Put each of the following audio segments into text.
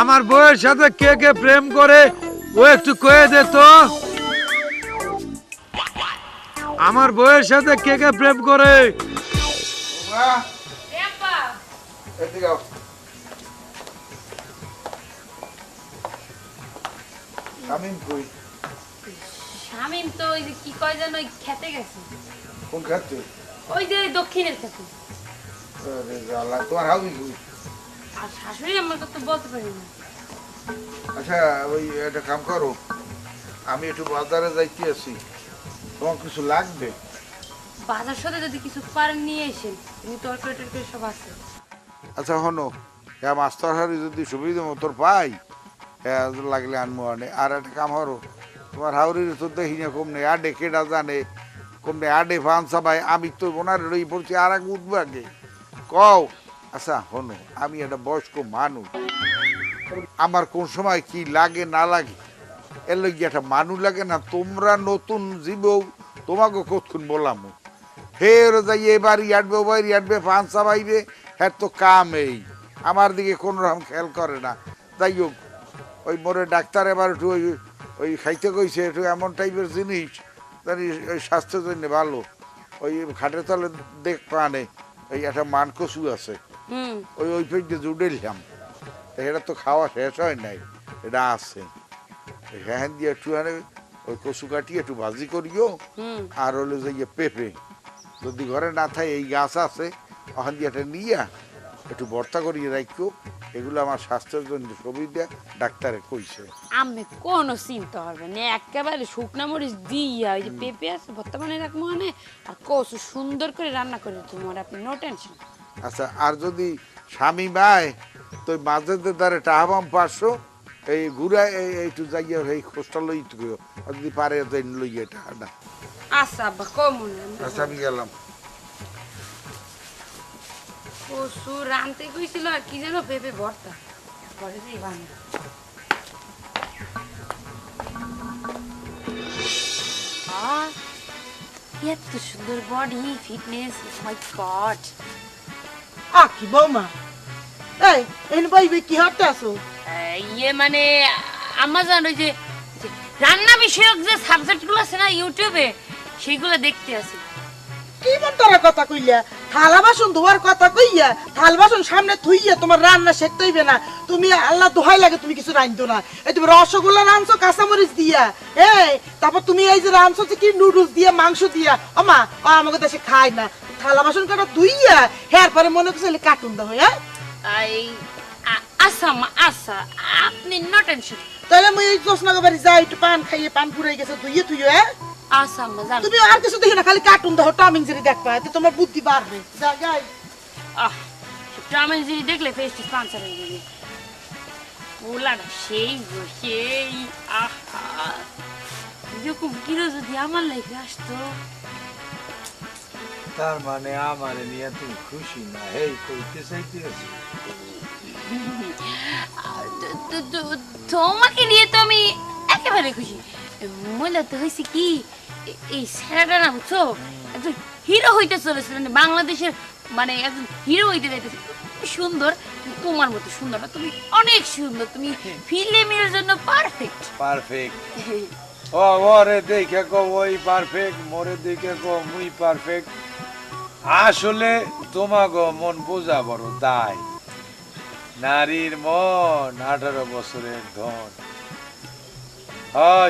আমার বউয়ের সাথে কে কে প্রেম করে ও একটু কয়ে দে তো। আমার বউয়ের সাথে কে কে প্রেম করে? শামিম তো ওই যে কি কয় যেন ওই খেতে গেছে। কোন খাচ্ছে ওই যে দক্ষিণের খেতে। তোমার হাউস আর শাশুড়ি আমার তো বলতে পারি না। আচ্ছা ওই একটা কাম করো। আমি একটু বাজারে যাইতে আছি তোমার কিছু লাগবে? বাজার সাথে যদি কিছু পারেন নিয়ে এসেন তুমি তরকারি টরকারি সব আছে। আচ্ছা হনো হ্যাঁ মাস্টার হারি যদি সুবিধা মতো পাই হ্যাঁ লাগলে আনব আনে। আর একটা কাম হরো তোমার হাউরির তো দেখি না কমনে আডে কেডা জানে কমনে আডে ফানসা ভাই আমি তো ওনার রই পড়ছি আর এক উঠবো আগে কও আচ্ছা হনো আমি একটা বয়স্ক মানুষ। আমার কোন সময় কি লাগে, না লাগে, এর লগে একটা মানুষ লাগে না, তোমরা নতুন জীবও তোমাকে কতক্ষণ বললাম। ফের যাই এ বাড়ি আটবে, ও বাড়ি আটবে ফাঁসা বাইবে হ্যাঁ তো কাম এই। আমার দিকে কোনো রকম খেয়াল করে না। যাই হোক, ওই মোরে ডাক্তার এবার একটু ওই ওই খাইতে কইছে, একটু এমন টাইপের জিনিস, জানি ওই স্বাস্থ্যের জন্য ভালো। ওই খাটের তলে দেখ পানে ওই একটা মান কচু আছে। ওই ওই পেজে জুড়েলাম এটা তো খাওয়া শেষ হয় নাই এটা আছে। হ্যাঁ দিয়ে একটু ওই কচু কাটিয়ে একটু ভাজি করিও আর হলো যে ইয়ে পেঁপে। যদি ঘরে না থাকে এই গাছ আছে ওখান দিয়ে একটা নিয়ে একটু ভর্তা করিয়ে রাখো এগুলো আমার স্বাস্থ্যের জন্য সুবিধা ডাক্তারে কইছে। আমি কোনো চিন্তা হবে না একেবারে শুকনা মরিচ দিয়া ওই যে পেঁপে আছে ভর্তা বানিয়ে রাখব মানে আর কচু সুন্দর করে রান্না করে তোমার আপনি নো টেনশন আচ্ছা আর যদি স্বামী মায় তো মাঝের দ্বারে টাহাবাম পাঁচশো এই ঘুরা এই একটু যাইয়া এই খোঁজটা লই আর যদি পারে তো লইয়া টাকাটা আচ্ছা আব্বা কমন আচ্ছা আমি গেলাম। কচু রানতে কইছিল আর কি যেন পেঁপে ভর্তা। পরে বানিয়ে আহ, এত সুন্দর বডি ফিটনেস মাই গড আ কি বৌমা? এই এন বইবে কি আসো ইয়ে মানে আমার জানো যে রান্না বিষয়ক যে সাবজেক্টগুলো আছে না ইউটিউবে সেগুলো দেখতে আসি কি তোরা কথা কইলা? থালা বাসন ধোয়ার কথা কইয়া থাল বাসন সামনে থুইয়া তোমার রান্না শেখতে হইবে না। তুমি আল্লাহ দোহাই লাগে তুমি কিছু রাঁধতো না। এই তুমি রসগোল্লা রাঁধছো কাঁচামরিচ দিয়া। এই তারপর তুমি এই যে রাঁধছো যে কি নুডলস দিয়া মাংস দিয়া। আমা আমাকে দেশে খায় না। থালা বাসন কাটা ধুইয়া হ্যাঁ পরে মনে করছে কার্টুন দাও হ্যাঁ? এই আচ্ছা মা আচ্ছা আপনি নো টেনশন তাহলে মুই এই জোসনাগো বাড়ি যাই একটু পান খাইয়ে পান পুরাই গেছে ধুইয়ে থুইয়ে হ্যাঁ? আচ্ছা আম্মা জানো। তুমি আর কিছু দেখি না খালি কার্টুন দেখো টমিং জেরি দেখবা এতে তোমার বুদ্ধি বাড়বে। যা যাই। আহ ড্রামা যদি দেখলে ফেসটি ক্যান্সার হয়ে যাবে। পোলাটা সেই গো সেই আহা। এরকম কিলো যদি আমার লাইফে আসতো? তার মানে আমার নিয়ে তুমি খুশি না? এই কইতে চাইতেছি আহ, তো- তো- তো- তোমাকে নিয়ে তো আমি একেবারে খুশি। মূলত হয়েছে কি এই স্যারাটা না বুঝছ একজন হিরো হইতে চলেছে মানে বাংলাদেশের মানে একজন হিরো হইতে যাইতেছে। সুন্দর তোমার মতো সুন্দর না তুমি অনেক সুন্দর তুমি ফিল্মের জন্য পারফেক্ট পারফেক্ট ও ওরে দেখে কো ওই পারফেক্ট মোরে দেখে কো মুই পারফেক্ট আসলে তোমাগো মন বোঝা বড় দায়। নারীর মন আঠারো বছরের ধন।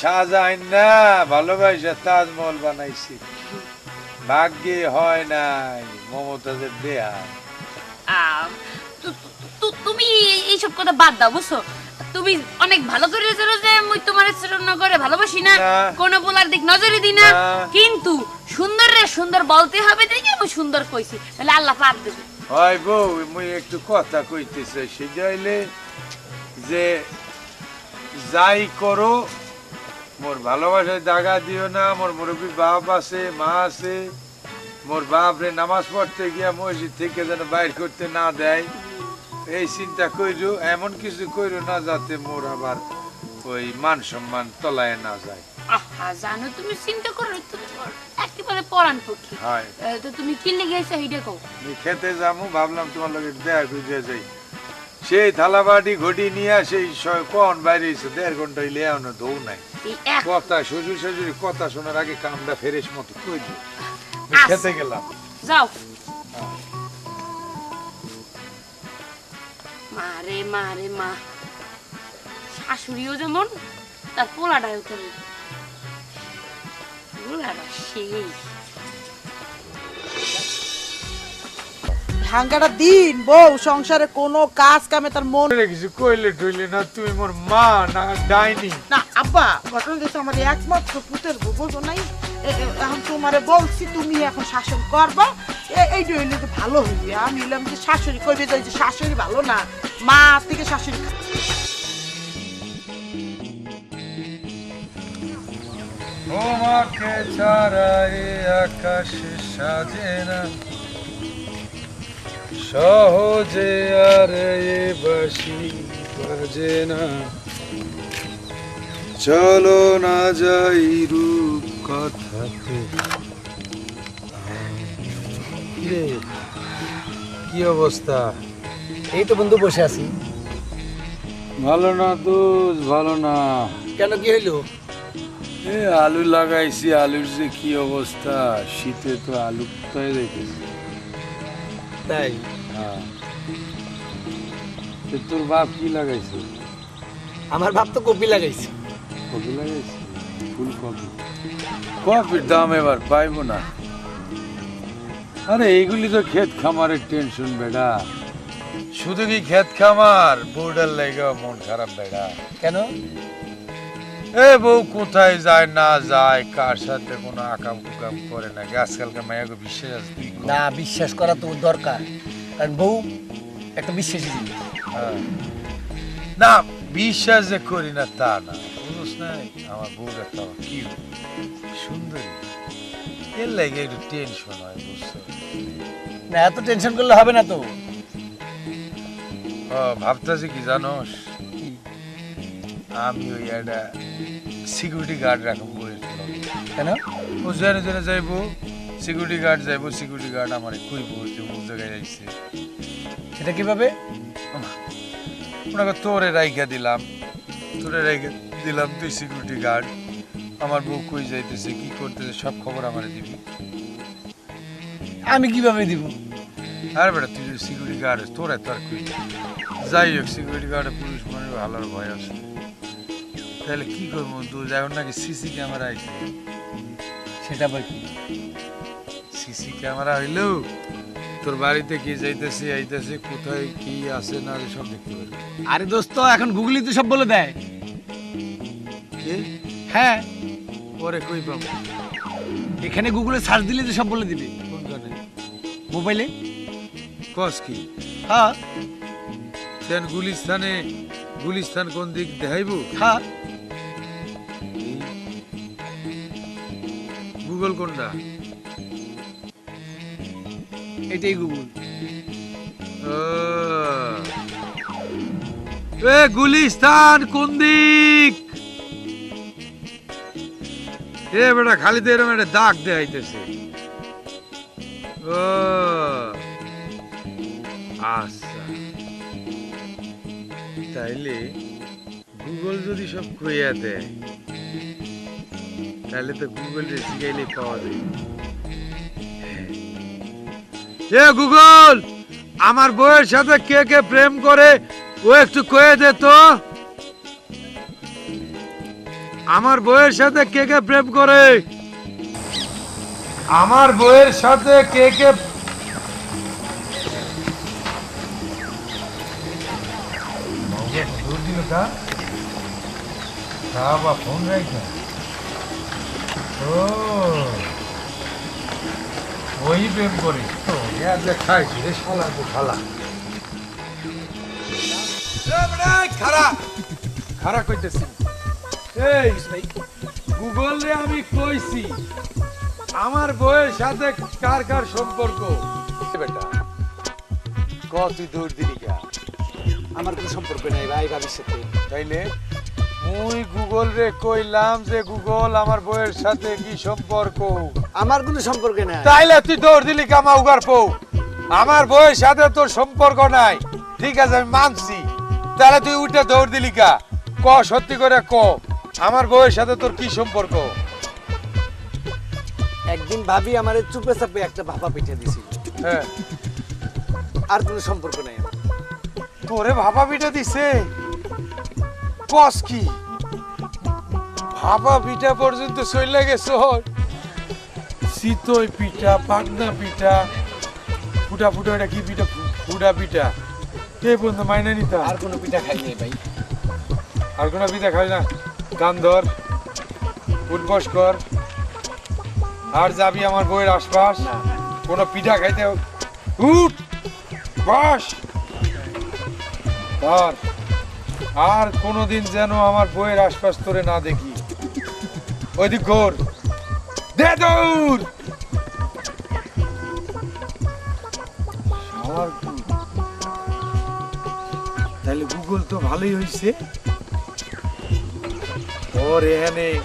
শাহজাহান না, ভালোবাসা তাজমহল বানাইছি। ভাগ্যে হয় নাই মমতাজের দেয়া। তুমি এইসব কথা বাদ দাও, বুঝছ? তুমি অনেক ভালো করে জানো যে মুই তোমার চরণ করে ভালোবাসি না। কোন বলার দিক নজরই দি না। না। কিন্তু সুন্দর রে সুন্দর বলতে হবে দেখে আমি সুন্দর কইছি। তাহলে আল্লাহ পাপ দেবে। হয় বউ মুই একটু কথা কইতেছে। সেজাইলে যে যাই করো মোর ভালোবাসায় দাগা দিও না মোর মুরব্বী বাপ আছে মা আছে মোর বাপ রে নামাজ পড়তে গিয়া মসজিদ থেকে যেন বাইর করতে না দেয়। এই চিন্তা কইরো এমন কিছু কইরো না যাতে মোর আবার ওই মান সম্মান তলায় না যায়। আহা জানো তুমি চিন্তা করো তুমি একেবারে পরাণ পক্ষী। হয়। তো তুমি কি লেগে আইছো কও। আমি খেতে ভাবলাম তোমার লগে দেখা করে যাই। সেই থালাবাটি ঘটি নিয়ে সেই বাইরে এসে দেড় ঘণ্টা হইলে এখনও দৌ নাই। কথা শ্বশুর শাশুড়ি কথা শোনার আগে কামটা ফেরেস মতো কই খেতে গেলাম। যাও। মারে মারে মা শাশুড়িও যেমন তার পোলাটাও তেমন। পোলাটা সেই। ভাঙ্গাটা দিন বউ সংসারে কোনো কাজ কামে তার মন কিছু কইলে টইলে না তুমি মোর মা না ডাইনি। না আব্বা ঘটনা দিচ্ছে আমার একমাত্র পুতের বউ বোঝো নাই? এখন তোমারে বলছি তুমি এখন শাসন করবা এইটা হইলে তো ভালো হইবে আমি হইলাম যে শাশুড়ি, কইবে যাই যে শাশুড়ি ভালো না, মা থেকে শাশুড়ি তোমাকে ছাড়া এ আকাশ সাজে না। সহজে আর এ বাসি বাজে না। চলো না যাই রূপ কথাতে কিরে কি অবস্থা? এই তো বন্ধু বসে আছি। ভালো না দোষ ভালো না। কেন কি হইল? এ আলু লাগাইছি আলুর যে কি অবস্থা? শীতে তো আলু কোথায় রেখেছি? তাই? হ্যাঁ। তো তোর বাপ কি লাগাইছে? আমার বাপ তো কপি লাগাইছে। কপি লাগাইছে? ফুল কপি কপির দাম এবার পাইবো না। আরে এইগুলি তো ক্ষেত খামারের টেনশন বেডা। শুধু কি ক্ষেত খামার? বোর্ডার লেগে মন খারাপ বেডা। কেন? এ বউ কোথায় যায় না যায় কার সাথে কোনো আকাম কুকাম করে না আজকালকার মায়াকে বিশ্বাস আছে না বিশ্বাস করা তো দরকার। কারণ বউ একটা বিশ্বাসী জিনিস। হ্যাঁ। না বিশ্বাস যে করি না তা না। বুঝছ না আমার বউটা তো কি সুন্দরী। এর লাগে একটু টেনশন হয় বুঝছ? না এত টেনশন করলে হবে না তো। ভাবতেছি কি জানোস? আমি ওই একটা সিকিউরিটি গার্ড রাখব কেন? ও জেনে জেনে যাইবো সিকিউরিটি গার্ড যাইবো সিকিউরিটি গার্ড আমার কইবো যে ও জায়গায় যাইছে। সেটা কীভাবে? ওনাকে তোরে রাইখা দিলাম। তোরে রাইখা দিলাম তুই সিকিউরিটি গার্ড আমার বউ কই যাইতেছে কি করতেছে সব খবর আমার দিবি। আমি কীভাবে দিব? আর বেটা তুই সিকিউরিটি গার্ড তোরে তো আর কই? যাই হোক সিকিউরিটি গার্ডে পুলিশ মানুষ ভালোর ভয় আছে। তাহলে কি করব তুই এখন নাকি সিসি ক্যামেরা আইছে। সেটা আবার কি সিসি ক্যামেরা হইলেও তোর বাড়িতে কি যাইতেছে আইতেছে কোথায় কি আছে না সব দেখতে পারবি। আরে দোস্ত এখন গুগলি তো সব বলে দেয়। কি? হ্যাঁ। পরে কই পাবো? এখানে গুগলে সার্চ দিলে তো সব বলে দিবে। মোবাইলে? কস কি? হ্যাঁ সেন গুলিস্তানে গুলিস্তান কোন দিক দেখাইবো? হ্যাঁ গুগল কোনটা? এটাই গুগল। এ গুলিস্তান কোন দিক? এ বেটা খালি তো এরকম একটা দাগ দেখাইতেছে। আচ্ছা। তাইলে গুগল যদি সব কইয়া দেয় তাহলে তো গুগল পাওয়া যায়। গুগল, আমার বউয়ের সাথে কে কে প্রেম করে, ও একটু কয়ে দে তো। আমার বউয়ের সাথে কে কে প্রেম করে? আমার বইয়ের সাথে কে কে বাবা ফোন রাখা ও ওই প্রেম করে। তো যে খাইছি রে শালা তো শালা। খারা। খারা কইতেছি। এই গুগল রে আমি কইছি। আমার বউয়ের সাথে কার কার সম্পর্ক? বেটা ক তুই দৌড় দিলি কা আমার কোনো সম্পর্ক নেই ভাই ভাবির সাথে। তাইলে? মুই গুগল রে কইলাম যে গুগল আমার বউয়ের সাথে কি সম্পর্ক। আমার কোনো সম্পর্ক নেই। তাইলে তুই দৌড় দিলি কামা উগার পৌ আমার বউয়ের সাথে তোর সম্পর্ক নাই। ঠিক আছে আমি মানছি। তাহলে তুই উঠে দৌড় দিলি কা ক সত্যি করে ক আমার বউয়ের সাথে তোর কি সম্পর্ক? একদিন ভাবি আমার চুপে চাপে একটা ভাপা পিঠে দিছিল। হ্যাঁ। আর কোনো সম্পর্ক নাই। তোরে ভাপা পিঠা দিছে? কস কি? ভাপা পিঠা পর্যন্ত চলে গেছ চিতই পিঠা পাটনা পিঠা ফুটা ফুটা এটা কি পিঠা? ফুটা পিঠা। কে বন্ধু মাইনে নিতা আর কোনো পিঠা খাই নাই ভাই। আর কোনো পিঠা খাই না। কান ধর উঠবস কর। আর যাবি আমার বইয়ের আশপাশ? কোনো পিঠা খাইতে উঠ! বস! ধর। আর কোনোদিন যেন আমার বইয়ের আশপাশ তোরে না দেখি। ওইদিক ঘোর। দে দৌড়! তাহলে গুগল তো ভালোই হয়েছে ওর এখানে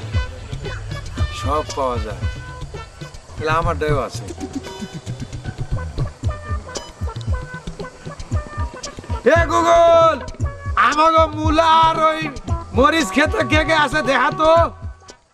সব পাওয়া যায়। তাহলে আমারটাও আছে। হে গুগল, আমাগো মুলা আর ওই মরিচ খেতে কে কে আছে দেখা তো